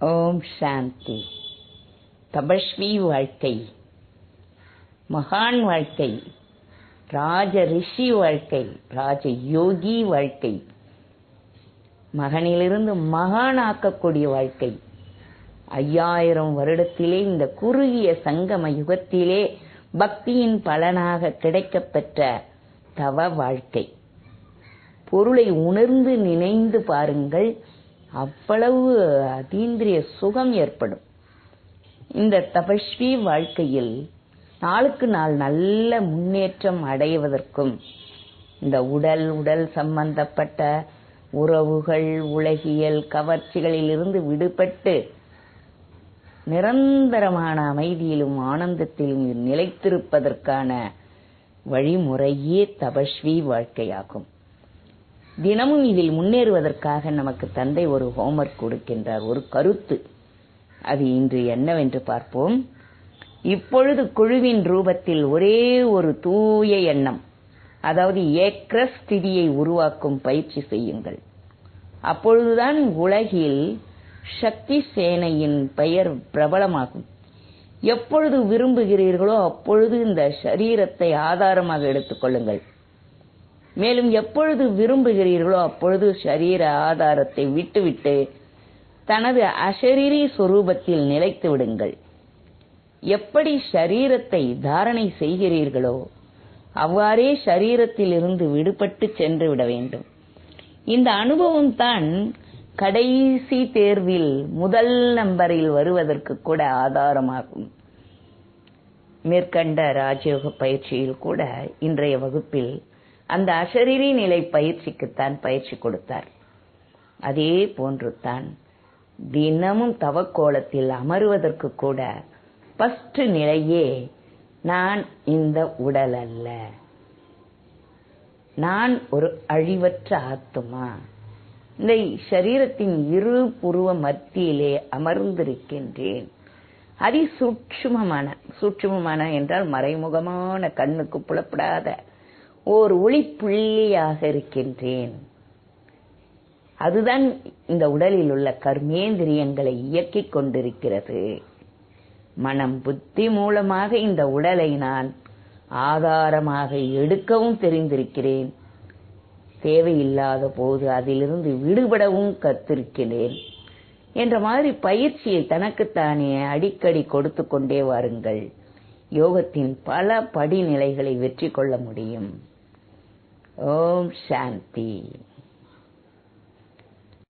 ஓம் சாந்தி. தபஸ்வி வாழ்க்கை. மகான் வாழ்க்கை. ராஜ ரிஷி வாழ்க்கை. ராஜ யோகி வாழ்க்கை. மகனிலிருந்து மகான் ஆக்கக்கூடிய வாழ்க்கை. ஐயாயிரம் வருடத்திலே இந்த குறுகிய சங்கம யுகத்திலே பக்தியின் பலனாக கிடைக்கப்பெற்ற தவ வாழ்க்கை. பொருளை உணர்ந்து நினைந்து பாருங்கள். அவ்வளவு அதீந்திரிய சுகம் ஏற்படும். இந்த தபஸ்வி வாழ்க்கையில் நாளுக்கு நாள் நல்ல முன்னேற்றம் அடைவதற்கும் இந்த உடல் உடல் சம்பந்தப்பட்ட உறவுகள் உலகியல் கவர்ச்சிகளில் இருந்து விடுபட்டு நிரந்தரமான அமைதியிலும் ஆனந்தத்திலும் நிலைத்திருப்பதற்கான வழிமுறையே தபஸ்வி வாழ்க்கையாகும். தினமும் இதில் முன்னேறுவதற்காக நமக்கு தந்தை ஒரு ஹோம்ஒர்க் கொடுக்கின்றார். ஒரு கருத்து. அது இன்று என்னவென்று பார்ப்போம். இப்பொழுது குழுவின் ரூபத்தில் ஒரே ஒரு தூய எண்ணம். அதாவது ஏக்ர ஸ்திதியை உருவாக்கும் பயிற்சி செய்யுங்கள். அப்பொழுதுதான் உலகில் சக்தி சேனையின் பெயர் பிரபலமாகும். எப்பொழுது விரும்புகிறீர்களோ அப்பொழுது இந்த சரீரத்தை ஆதாரமாக எடுத்துக் கொள்ளுங்கள். மேலும் எப்பொழுது விரும்புகிறீர்களோ அப்பொழுது சரீர ஆதாரத்தை விட்டுவிட்டு தனது அசரீரி சொரூபத்தில் நிலைத்து விடுங்கள். எப்படி சரீரத்தை தாரணை செய்கிறீர்களோ அவ்வாறே சரீரத்தில் இருந்து விடுபட்டு சென்று விட வேண்டும். இந்த அனுபவம் தான் கடைசி தேர்வில் முதல் நம்பரில் வருவதற்கு கூட ஆதாரமாகும். மேற்கண்ட ராஜயோக பயிற்சியில் கூட இன்றைய வகுப்பில் அந்த அசரீரி நிலை பயிற்சிக்குத்தான் பயிற்சி கொடுத்தார். அதே போன்று தான் தினமும் தவக்கோலத்தில் அமருவதற்கு கூட ஃபர்ஸ்ட் நிலையே நான் இந்த உடல் அல்ல. நான் ஒரு அழிவற்ற ஆத்துமா? இந்த சரீரத்தின் இரு புருவ மத்தியிலே அமர்ந்திருக்கின்றேன். அதி சூட்சுமமான சூட்சுமமான என்றால் மறைமுகமான கண்ணுக்கு புலப்படாத ஓர் ஒளி புள்ளியாக இருக்கின்றேன். அதுதான் இந்த உடலில் உள்ள கர்மேந்திரியங்களை இயக்கிக் கொண்டிருக்கிறது. மனம் புத்தி மூலமாக இந்த உடலை நான் ஆதாரமாக எடுக்கவும் தெரிந்திருக்கிறேன். தேவையில்லாத போது அதிலிருந்து விடுபடவும் கத்திருக்கிறேன் என்ற மாதிரி பயிற்சியை தனக்குத்தானே அடிக்கடி கொடுத்து கொண்டே வாருங்கள். யோகத்தின் பல படிநிலைகளை வெற்றி கொள்ள முடியும். ஓம் சாந்தி